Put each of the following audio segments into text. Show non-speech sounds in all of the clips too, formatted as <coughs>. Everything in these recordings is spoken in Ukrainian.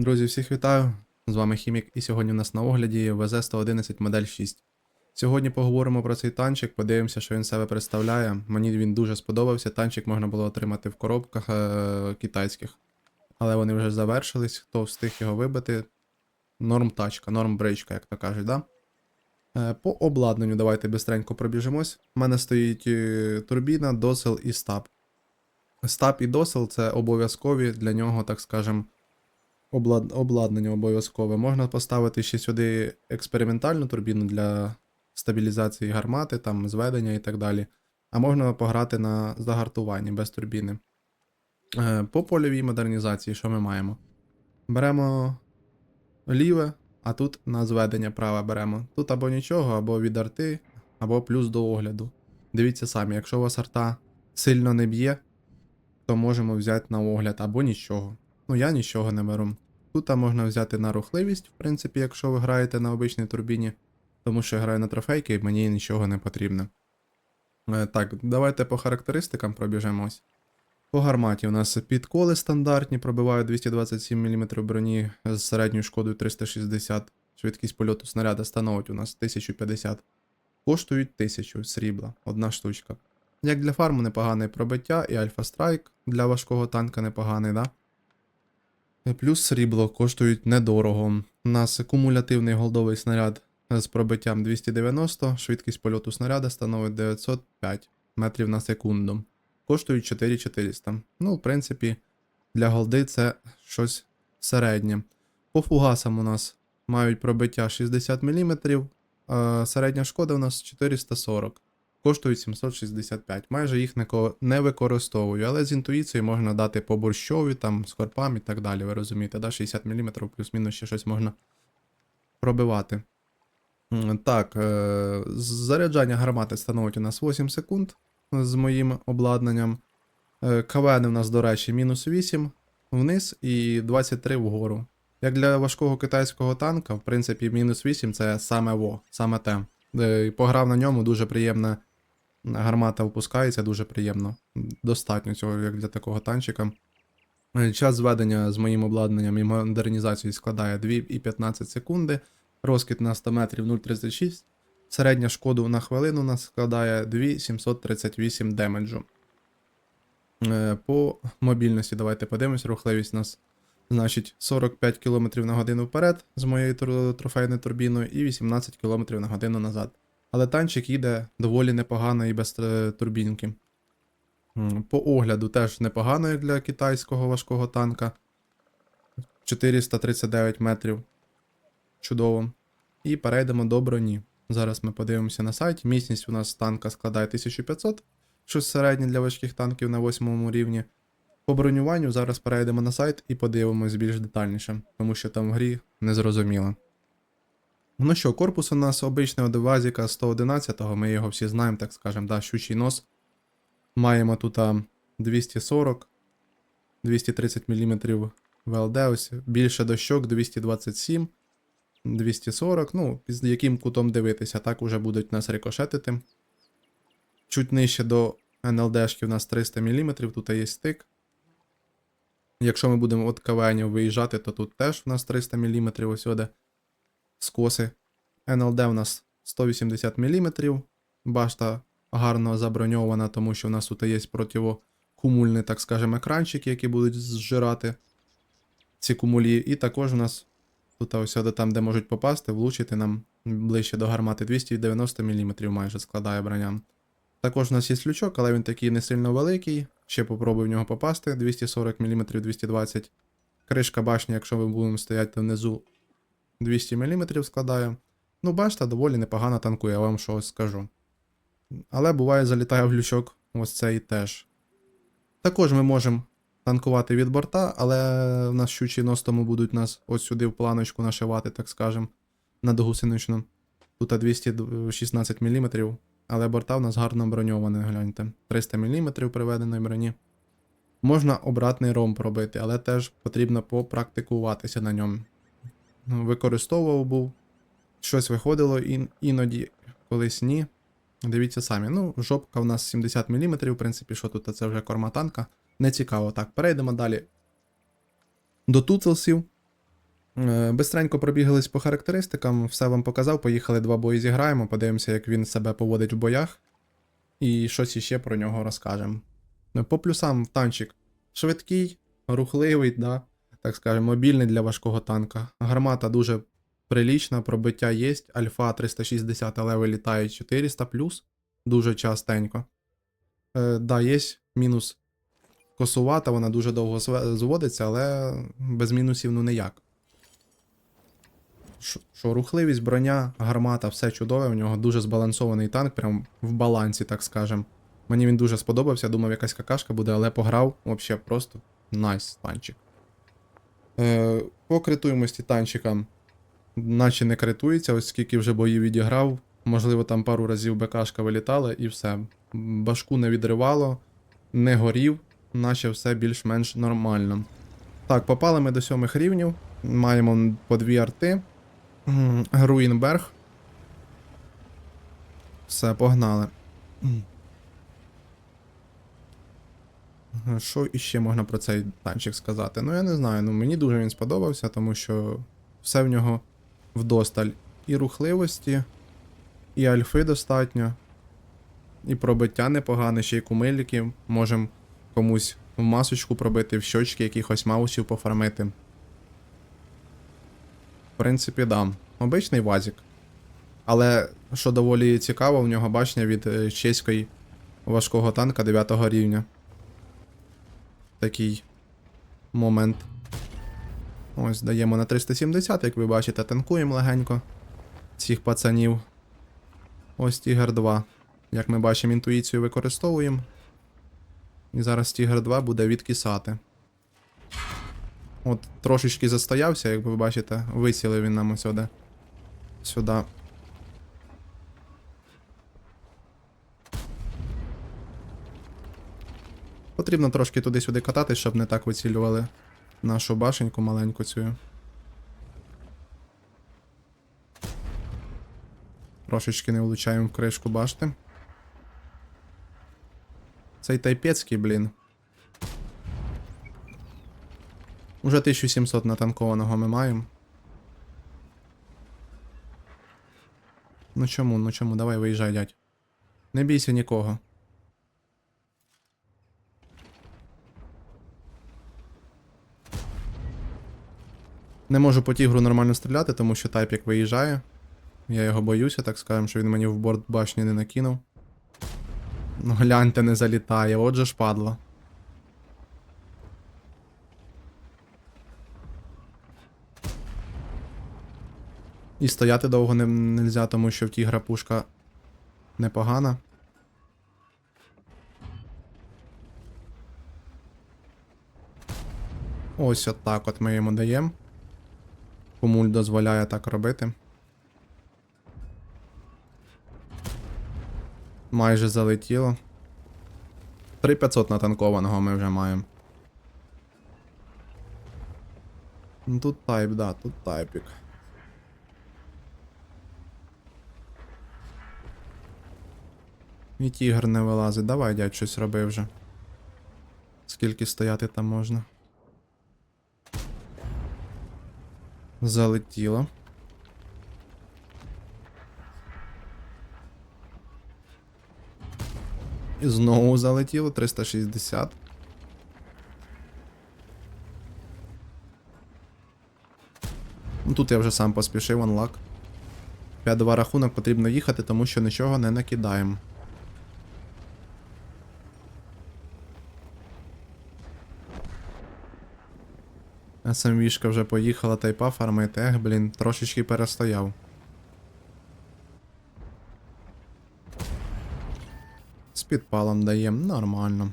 Друзі, всіх вітаю! З вами Хімік, і сьогодні у нас на огляді ВЗ-111 модель 6. Сьогодні поговоримо про цей танчик, подивимося, що він себе представляє. Мені він дуже сподобався. Танчик можна було отримати в коробках е- китайських. Але вони вже завершились, хто встиг його вибити. Норм тачка, норм бричка, як то кажуть, да? Е, По обладнанню давайте бистренько пробіжимось. У мене стоїть е, турбіна, досел і стаб. Стаб і досел це обов'язкові для нього, так скажем, облад... обладнання обов'язкове. Можна поставити ще сюди експериментальну турбіну для стабілізації гармати, там, зведення і так далі. А можна пограти на загартуванні без турбіни. Е, По польовій модернізації, що ми маємо? Беремо ліве, а тут на зведення праве беремо. Тут або нічого, або від арти, або плюс до огляду. Дивіться самі, якщо у вас арта сильно не б'є, то можемо взяти на огляд або нічого. Ну, я нічого не беру. Тут можна взяти на рухливість, в принципі, якщо ви граєте на обичній турбіні, тому що я граю на трофейки і мені нічого не потрібно. Е, Так, давайте по характеристикам пробіжемось. По гарматі у нас підколи стандартні, пробивають 227 мм броні з середньою шкодою 360. Швидкість польоту снаряда становить у нас 1050. Коштують 1000 срібла, одна штучка. Як для фарму непогане пробиття і Альфа Страйк для важкого танка непоганий, да? Плюс срібло коштують недорого. У нас кумулятивний голдовий снаряд з пробиттям 290, швидкість польоту снаряда становить 905 метрів на секунду. Коштують 4400. Ну, в принципі, для голди це щось середнє. По фугасам у нас мають пробиття 60 мм, середня шкода у нас 440. Коштують 765. Майже їх не, використовую, але з інтуїцією можна дати по борщові, там, з корпам і так далі. Ви розумієте, да? 60 мм плюс-мінус ще щось можна пробивати. Так, е- заряджання гармати становить у нас 8 секунд з моїм обладнанням. Е, КВН у нас, до речі, мінус 8 вниз і 23 вгору. Як для важкого китайського танка, в принципі, мінус 8 це саме во, саме те. Е, Пограв на ньому, дуже приємна гармата впускається, дуже приємно. Достатньо цього, як для такого танчика. Е, Час зведення з моїм обладнанням і модернізацією складає 2,15 секунди. Розкид на 100 метрів 0,36. Середня шкода на хвилину нас складає 2,738 демеджу. Е, По мобільності давайте подивимось. Рухливість у нас значить 45 км на годину вперед з моєю трофейною турбіною і 18 км на годину назад. Але танчик їде доволі непогано і без е, турбінки. По огляду теж непогано, як для китайського важкого танка. 439 метрів. Чудово. І перейдемо до броні. Зараз ми подивимося на сайті. Міцність у нас танка складає 1500, що середнє для важких танків на 8 рівні. По бронюванню зараз перейдемо на сайт і подивимось більш детальніше, тому що там в грі не зрозуміло. Ну що, корпус у нас обичний від 111-го, ми його всі знаємо, так скажемо, да, щучий нос. Маємо тут 240, 230 мм ВЛД, ось більше дощок 227, 240, ну, з яким кутом дивитися, так уже будуть нас рикошетити. Чуть нижче до НЛДшки у нас 300 мм, тут є стик. Якщо ми будемо від КВН виїжджати, то тут теж у нас 300 мм ось сюди скоси. НЛД у нас 180 мм. Башта гарно заброньована, тому що у нас тут є противокумульні, так скажемо, екранчики, які будуть зжирати ці кумулі. І також у нас тут ось там, де можуть попасти, влучити нам ближче до гармати 290 мм майже складає броня. Також у нас є лючок, але він такий не сильно великий. Ще попробую в нього попасти. 240 мм 220. Кришка башні, якщо ми будемо стояти внизу, 200 мм складає. Ну, башта доволі непогано танкує, я вам щось скажу. Але буває, залітає в лючок ось цей теж. Також ми можемо танкувати від борта, але в нас щучі нос тому будуть нас ось сюди в планочку нашивати, так скажем, на догусеничну. Тут 216 мм, але борта в нас гарно броньовані, гляньте. 300 мм приведеної броні. Можна обратний ромб робити, але теж потрібно попрактикуватися на ньому. Ну, Використовував був. Щось виходило ін- іноді, колись ні. Дивіться самі. Ну, жопка в нас 70 мм, в принципі, що тут це вже корма танка. Не цікаво. Так, перейдемо далі. До туцелсів. Е, Бистренько пробігались по характеристикам, все вам показав. Поїхали два бої зіграємо, подивимося, як він себе поводить в боях. І щось іще про нього розкажемо. Ну, По плюсам танчик швидкий, рухливий, да, так скажемо, мобільний для важкого танка. Гармата дуже прилічна, пробиття є. Альфа 360, але вилітає 400 дуже частенько. Е, да, є мінус косувата, вона дуже довго зводиться, але без мінусів ну ніяк. Що- рухливість, броня, гармата, все чудове. У нього дуже збалансований танк, прям в балансі, так скажем. Мені він дуже сподобався, думав, якась какашка буде, але пограв взагалі просто найс танчик. Е, по критуємості танчика, наче не критується, ось скільки вже боїв відіграв. Можливо, там пару разів БКшка вилітала і все. Башку не відривало, не горів, наче все більш-менш нормально. Так, попали ми до сьомих рівнів. Маємо по дві арти. М, Груїнберг. Все, погнали. М. Що іще можна про цей танчик сказати? Ну, я не знаю. Ну, мені дуже він сподобався, тому що все в нього вдосталь. І рухливості, і альфи достатньо, і пробиття непогане, ще й кумиліків. Можемо комусь в масочку пробити, в щочки якихось маусів пофармити. В принципі, да. Обичний вазік. Але що доволі цікаво, в нього бачення від е, чеської важкого танка 9 рівня. Такий момент. Ось даємо на 370, як ви бачите, танкуємо легенько цих пацанів. Ось Тігр 2. Як ми бачимо, інтуїцію використовуємо. І зараз Тігр 2 буде відкисати. От трошечки застоявся, як ви бачите, висілив він нам ось сюди. Сюди. Потрібно трошки туди-сюди катати, щоб не так вицілювали нашу башеньку маленьку цю. Трошечки не влучаємо в кришку башти. Цей тайпецький, блін. Уже 1700 натанкованого ми маємо. Ну чому, ну чому, давай виїжджай, дядь. Не бійся нікого. Не можу по тігру нормально стріляти, тому що тайпік виїжджає. Я його боюся, так скажемо, що він мені в борт башні не накинув. Ну гляньте, не залітає, отже ж падла. І стояти довго не нельзя, тому що в тігра пушка непогана. Ось отак от ми йому даємо. Кумуль дозволяє так робити. Майже залетіло. 3500 натанкованого ми вже маємо. Ну, Тут тайп, да, тут тайпік. І тігр не вилазить. Давай, дядь, щось роби вже. Скільки стояти там можна? Залетіло. І знову залетіло 360. Ну тут я вже сам поспішив, анлак. 5-2 рахунок потрібно їхати, тому що нічого не накидаємо. СМВшка вже поїхала тайпа фармити. Ех, блін, трошечки перестояв. З підпалом даєм, нормально.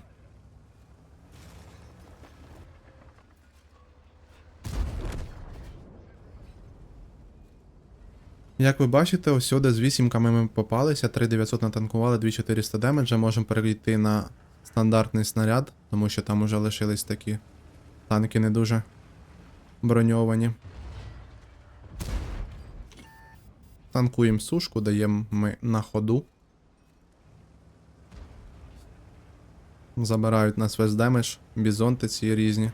Як ви бачите, ось сюди з вісімками ми попалися, 3900 натанкували, 2400 демеджа, можемо перейти на стандартний снаряд, тому що там уже лишились такі танки не дуже броньовані. Танкуємо сушку, даємо ми на ходу. Забирають нас весь демедж, бізонти ці різні.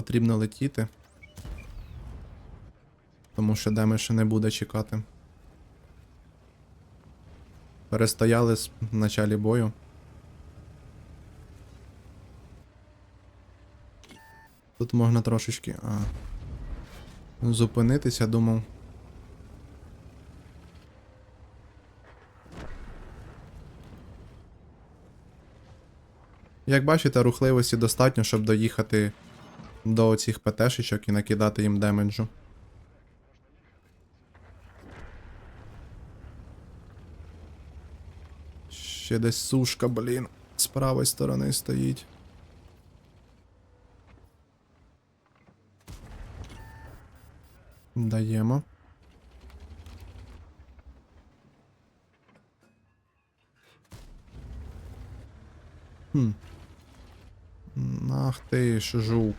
потрібно летіти. Тому що демедж не буде чекати. Перестояли в началі бою. Тут можна трошечки. А, зупинитися, думав. Як бачите, рухливості достатньо, щоб доїхати до цих ПТшечок і накидати їм демеджу. Ще десь сушка, блін. З правої сторони стоїть. Даємо. Хм. Ах ти ж жук.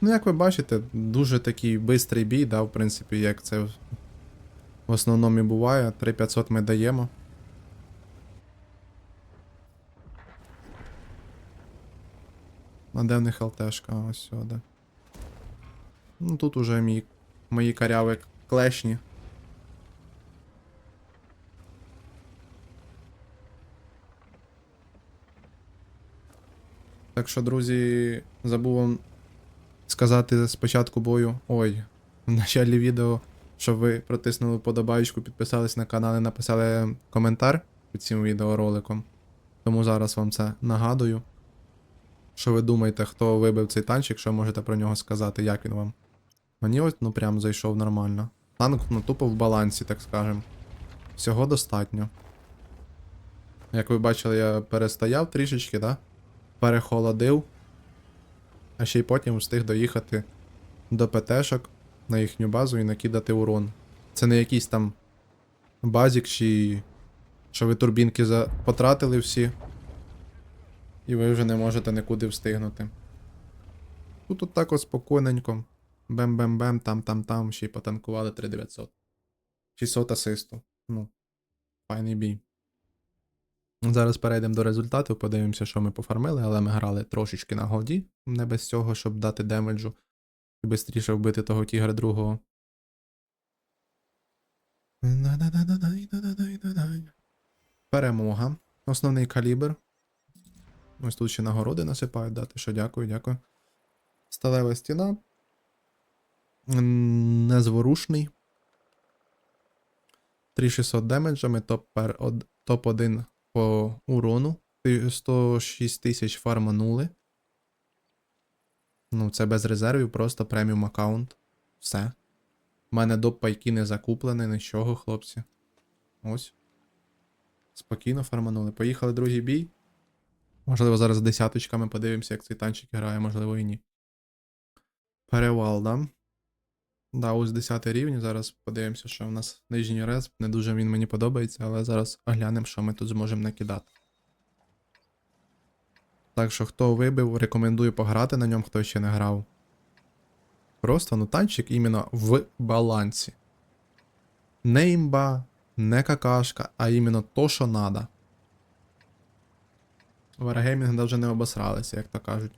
Ну, як ви бачите, дуже такий бистрий бій, да, в принципі, як це в основному і буває. 3500 ми даємо. А де в них ЛТшка? Ось сюди. Ну тут уже мій, мої каряви клешні. Так що, друзі, забув вам сказати з початку бою. Ой, в началі відео, щоб ви протиснули подобаєчку, підписались на канал і написали коментар під цим відеороликом. Тому зараз вам це нагадую. Що ви думаєте, хто вибив цей танчик, що можете про нього сказати, як він вам? Мені ось ну прям зайшов нормально. Танк ну тупо в балансі, так скажем. Всього достатньо. Як ви бачили, я перестояв трішечки, да? Перехолодив. А ще й потім встиг доїхати до ПТшок на їхню базу і накидати урон. Це не якийсь там базік, чи що ви турбінки за... потратили всі. І ви вже не можете нікуди встигнути. Тут от так от спокійненько. Бем-бем-бем, там-там-там, ще й потанкували 3900. 600 асисту. Ну, файний бій. Зараз перейдемо до результатів, подивимося, що ми пофармили, але ми грали трошечки на голді, не без цього, щоб дати демеджу і швидше вбити того тігра другого. Перемога. Основний калібр. Ось тут ще нагороди насипають дати, що дякую, дякую. Сталева стіна. Незворушний. 3600 демеджами, топ-1 топ-1 по урону. 106 тисяч фарманули. Ну, це без резервів, просто преміум аккаунт. Все. У мене доп пайки не закуплений, нічого, хлопці. Ось. Спокійно фарманули. Поїхали другий бій. Можливо, зараз десяточками подивимося, як цей танчик грає, можливо, і ні. Перевал, да? Да, ось 10 рівень. Зараз подивимося, що в нас нижній респ. Не дуже він мені подобається, але зараз оглянемо, що ми тут зможемо накидати. Так що, хто вибив, рекомендую пограти на ньому, хто ще не грав. Просто ну танчик іменно в балансі. Не імба, не какашка, а іменно то, що надо. Wargaming навіть не обосралися, як то кажуть.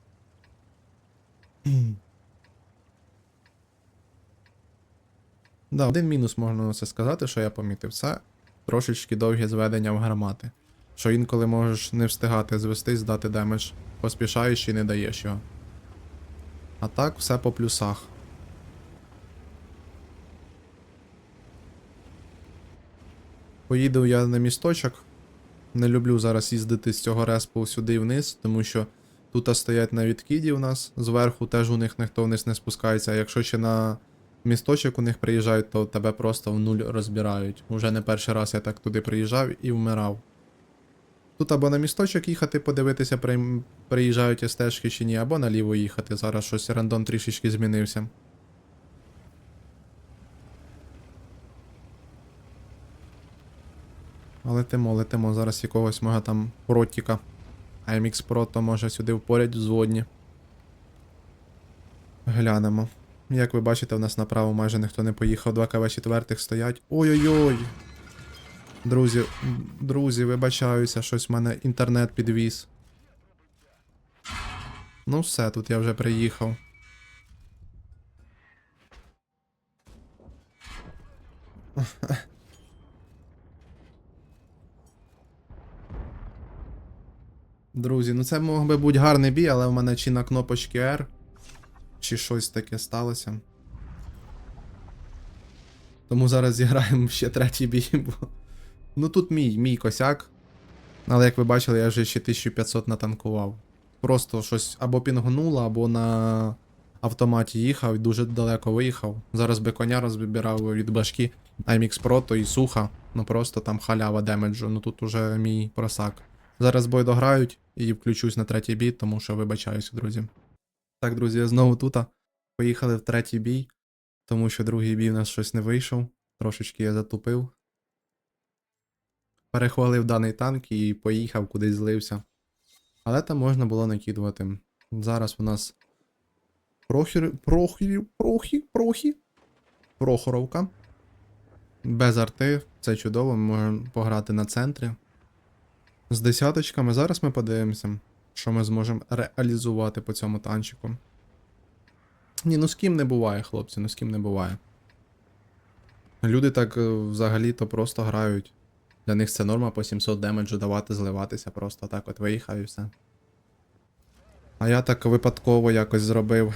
Да, один мінус можна на це сказати, що я помітив. Це трошечки довге зведення в гармати. Що інколи можеш не встигати звести, здати демедж, поспішаєш і не даєш його. А так, все по плюсах. Поїду я на місточок. Не люблю зараз їздити з цього респу сюди вниз, тому що тут стоять на відкиді у нас, зверху теж у них ніхто вниз не спускається. А якщо ще на місточок у них приїжджають, то тебе просто в нуль розбирають. Уже не перший раз я так туди приїжджав і вмирав. Тут або на місточок їхати, подивитися, при... приїжджають стежки чи ні, або наліво їхати. Зараз щось рандом трішечки змінився. Летимо, летимо. Зараз якогось мого там протіка. IMX Pro то може сюди впорять взводні. Глянемо. Як ви бачите, у нас направо майже ніхто не поїхав. Два КВ четвертих стоять. Ой-ой-ой! Друзі, друзі, вибачаюся, щось в мене інтернет підвіз. Ну все, тут я вже приїхав. <laughs> Друзі, ну це мог би бути гарний бій, але в мене чи на кнопочці R, чи щось таке сталося. Тому зараз зіграємо ще третій бій. <laughs> Бо... Ну тут мій, мій косяк. Але як ви бачили, я вже ще 1500 натанкував. Просто щось або пінгнуло, або на автоматі їхав і дуже далеко виїхав. Зараз би коня розбирав від башки IMX Pro, і суха. Ну просто там халява демеджу. Ну тут уже мій просак. Зараз бой дограють і включусь на третій бій, тому що вибачаюся, друзі. Так, друзі, я знову тут. Поїхали в третій бій, тому що другий бій у нас щось не вийшов. Трошечки я затупив. Перехвалив даний танк і поїхав кудись злився. Але там можна було накидувати. Зараз у нас Прохір... Прохір... Прохі... Прохі... Прохоровка. Без арти. Це чудово, ми можемо пограти на центрі. З десяточками. Зараз ми подивимося, що ми зможемо реалізувати по цьому танчику. Ні, ну з ким не буває, хлопці, ну з ким не буває. Люди так е, взагалі-то просто грають. Для них це норма по 700 демеджу давати, зливатися, просто так от виїхав і все. А я так випадково якось зробив.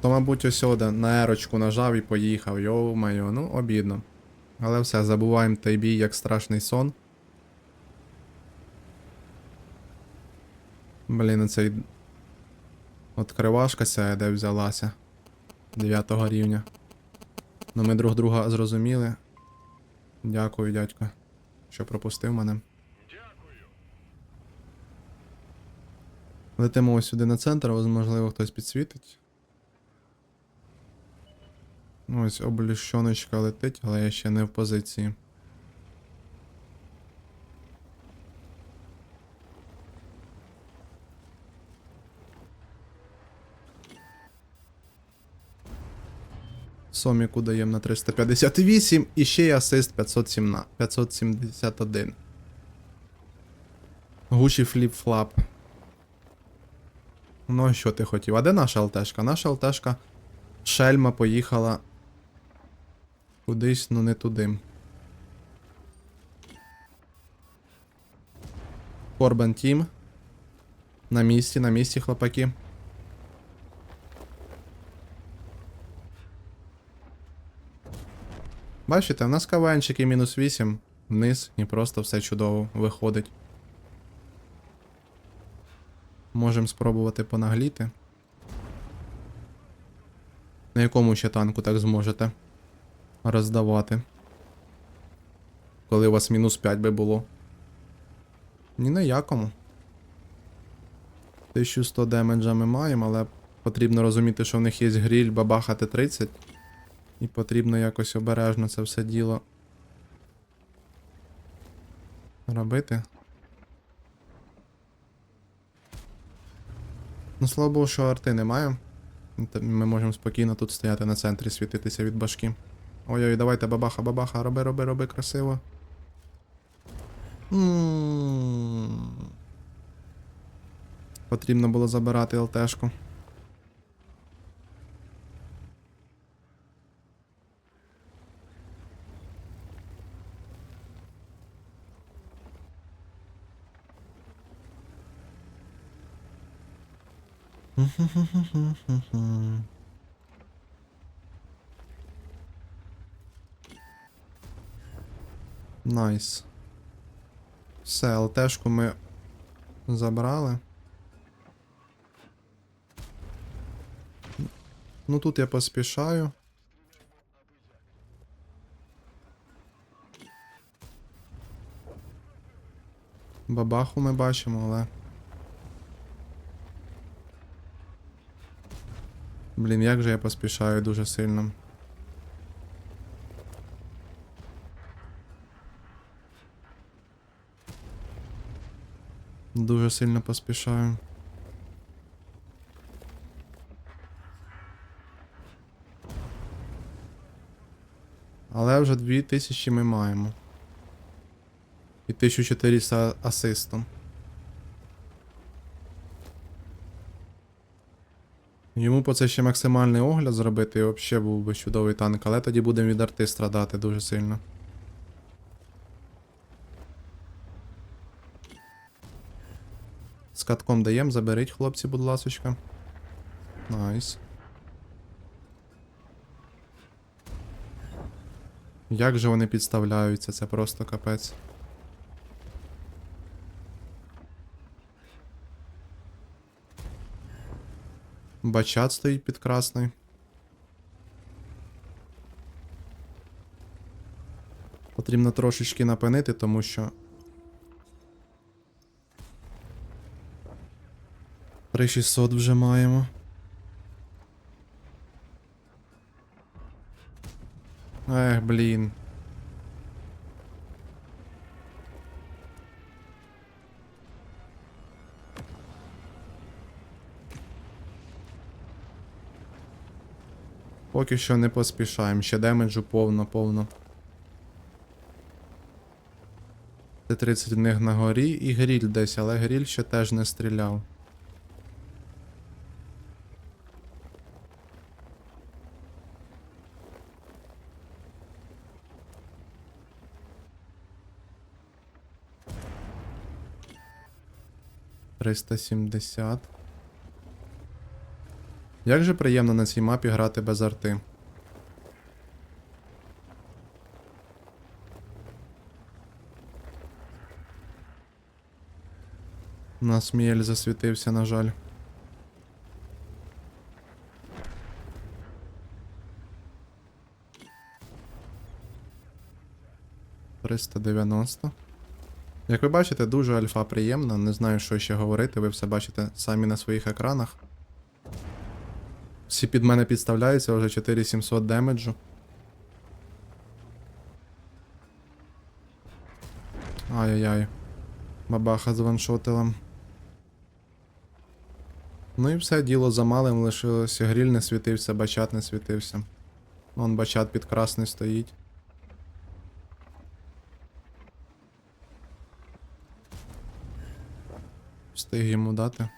То, мабуть, ось сюди на ерочку нажав і поїхав. Йо-моє, ну обідно. Але все, забуваємо той бій як страшний сон. Блін, оцей. Откривашка сяє, де взялася. 9 рівня. Ну ми друг друга зрозуміли. Дякую, дядько, що пропустив мене. Летимо ось сюди на центр, можливо, хтось підсвітить. Ось обліщоночка летить, але я ще не в позиції. Соміку даємо на 358 і ще й асист 571. Гучі фліп-флап. Ну, що ти хотів? А де наша ЛТшка? Наша ЛТшка Шельма поїхала кудись, ну не туди. Корбан Тім. На місці, на місці, хлопаки. Бачите, в нас каванчики мінус 8, вниз, і просто все чудово виходить. Можемо спробувати понагліти. На якому ще танку так зможете роздавати? Коли у вас мінус 5 би було. Ні на якому. 1100 демеджа ми маємо, але потрібно розуміти, що в них є гріль бабахати 30. І потрібно якось обережно це все діло робити. Ну, слава Богу, що арти немає. Ми можемо спокійно тут стояти на центрі, світитися від башки. Ой-ой, давайте бабаха, бабаха, роби, роби, роби красиво. М. Потрібно було забирати ЛТшку. Найс. Все, ЛТшку ми забрали. Ну тут я поспішаю. Бабаху ми бачимо, але. Блін, як же я поспішаю дуже сильно. Дуже сильно поспішаю. Але вже 2000 ми маємо. І 1400 асистом. Йому по це ще максимальний огляд зробити і взагалі був би чудовий танк, але тоді будемо від арти страдати дуже сильно. З катком даєм, заберіть, хлопці, будь ласочка. Найс. Як же вони підставляються, це просто капець. Бачат стоїть під красний. Потрібно трошечки напинити, тому що. 3600 вже маємо. Ех, блін. Поки що не поспішаємо, ще демеджу повно, повно. Т-30 в них на горі і гріль десь, але гріль ще теж не стріляв. Триста сімдесят. Як же приємно на цій мапі грати без арти. У нас Міель засвітився, на жаль. Триста дев'яносто. Як ви бачите, дуже альфа приємна. Не знаю, що ще говорити, ви все бачите самі на своїх екранах. Всі під мене підставляються, вже 4700 демеджу. Ай-яй-яй. Бабаха з ваншотилом. Ну і все, діло за малим лишилося. Гріль не світився, бачат не світився. Вон бачат під красний стоїть. Встиг йому дати.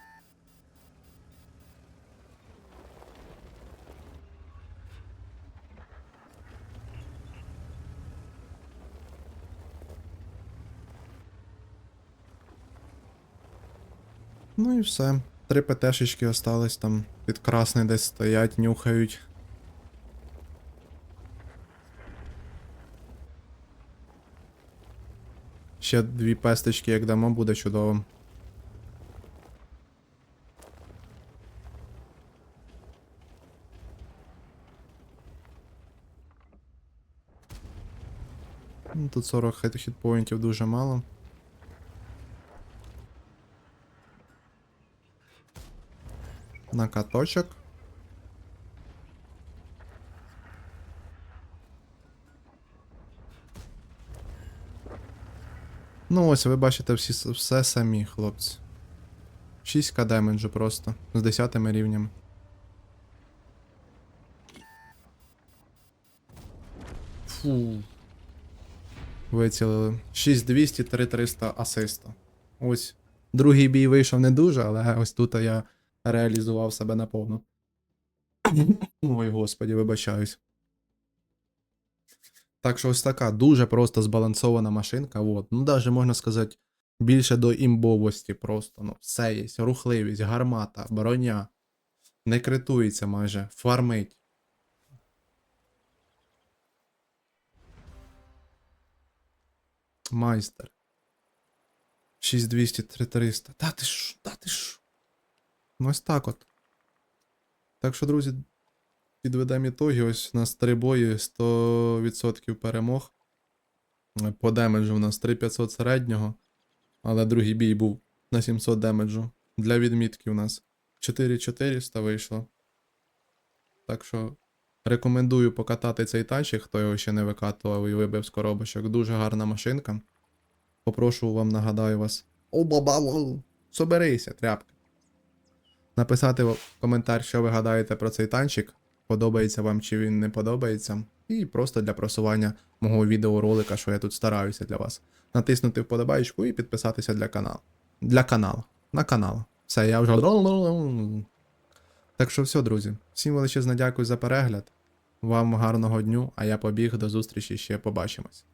Ну і все. Три ПТшечки остались там. Під красний десь стоять, нюхають. Ще дві песточки, як дамо, буде чудово. Ну, Тут 40 хит- хітпоінтів дуже мало. На каточок. Ну ось, ви бачите всі, все самі, хлопці. 6к демеджу просто. З 10 рівнями. Фу. Вицілили. 6200, 3300 асиста. Ось. Другий бій вийшов не дуже, але ось тут я реалізував себе наповну. <coughs> Ой, господі, вибачаюсь. Так що ось така дуже просто збалансована машинка. От. Ну, навіть можна сказати, більше до імбовості просто. Ну, все є. Рухливість, гармата, броня. Не критується майже, фармить. Майстер. 6200, 3300. Та ти ж, та ти ж. Ну ось так от. Так що, друзі, підведемо ітоги. Ось у нас три бої, 100% перемог. По демеджу у нас 3500 середнього. Але другий бій був на 700 демеджу. Для відмітки у нас 4400 вийшло. Так що рекомендую покатати цей танчик, хто його ще не викатував і вибив з коробочок. Дуже гарна машинка. Попрошу вам, нагадаю вас. О, баба, соберися, тряпка. Написати коментар, що ви гадаєте про цей танчик, подобається вам чи він не подобається. І просто для просування мого відеоролика, що я тут стараюся для вас. Натиснути вподобайку і підписатися для каналу. Для каналу. На канал. Все, я вже. Так що все, друзі, всім величезне дякую за перегляд. Вам гарного дню, а я побіг до зустрічі ще побачимось.